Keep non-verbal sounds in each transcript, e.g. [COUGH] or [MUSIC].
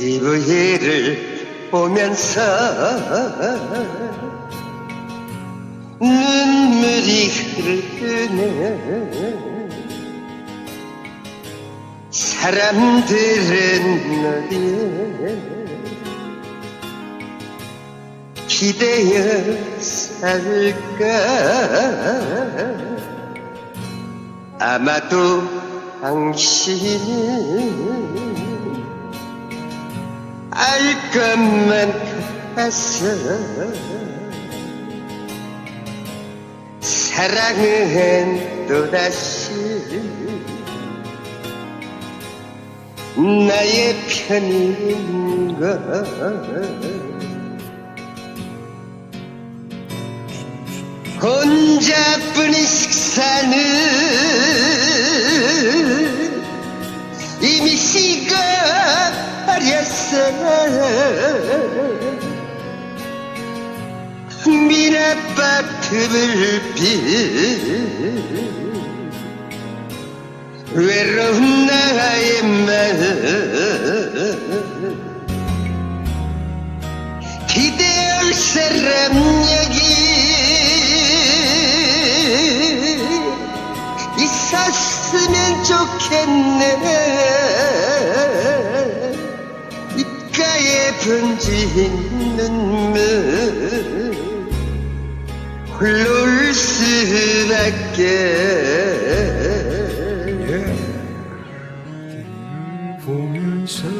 TV를 보면서 눈물이 흐르네. 사람들은 어디에 기대어 살까? 아마도 당신은 알 것만 같아서 사랑은 또다시 나의 편인가 혼자뿐인 미나바트 불빛 외로운 나의 마음. 기대올 사람 여기. 있었으면 좋겠네. 입가에 번진 눈물 울 수밖에 예. 보면서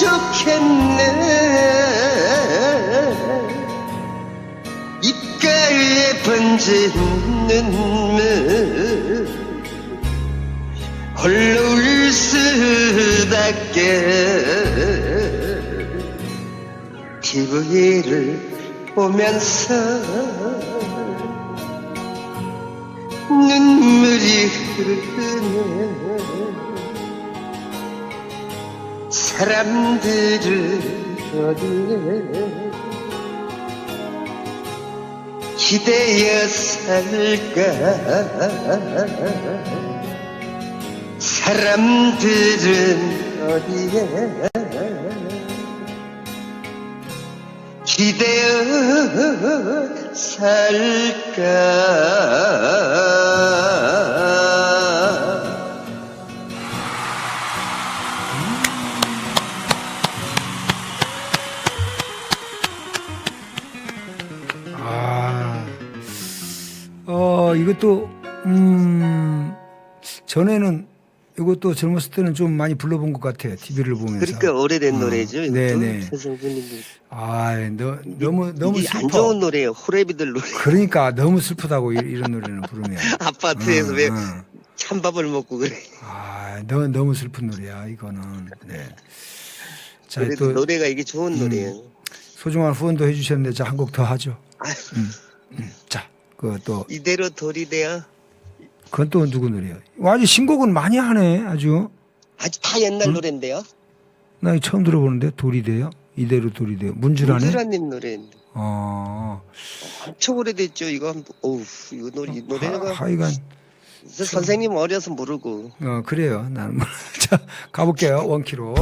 좋겠네. 입가에 번진 눈물 홀로 울 수밖에 TV를 보면서 눈물이 흐르네 사람들은 어디에 기대어 살까? 사람들은 어디에 기대어 살까 어, 이것도, 음, 전에는 이것도 젊었을 때는 좀 많이 불러본 것 같아요. TV를 보면서. 그러니까 오래된 어, 노래죠. 이것도. 네네. 아, 너, 너무, 너무 이게 슬퍼. 안 좋은 노래예요. 호래비들 노래. 그러니까 너무 슬프다고 이- 이런 노래는 부르면. [LAUGHS] 아파트에서 응, 왜 응. 찬밥을 먹고 그래. 아, 너, 너무 슬픈 노래야, 이거는. 네. 자, 그래도 또 노래가 이게 좋은 노래예요. 소중한 후원도 해주셨는데, 자, 한 곡 더 하죠. 아휴, 자, 그거 또, 이대로 돌이 돼야 그건 또 누구 노래야? 와, 아주 신곡은 많이 하네, 아주. 아주 다 옛날 노래인데요. 나 이거 처음 들어보는데, 돌이 돼요? 이대로 돌이 돼요? 문주라네? 문주라님 노래인데. 어, 엄청 오래됐죠. 이거 한- 어우 이거 노래 이 노래가 하, 하여간, 저 선생님 어려서 모르고 어, 그래요. 나는. [LAUGHS] 자, 가볼게요. 원키로.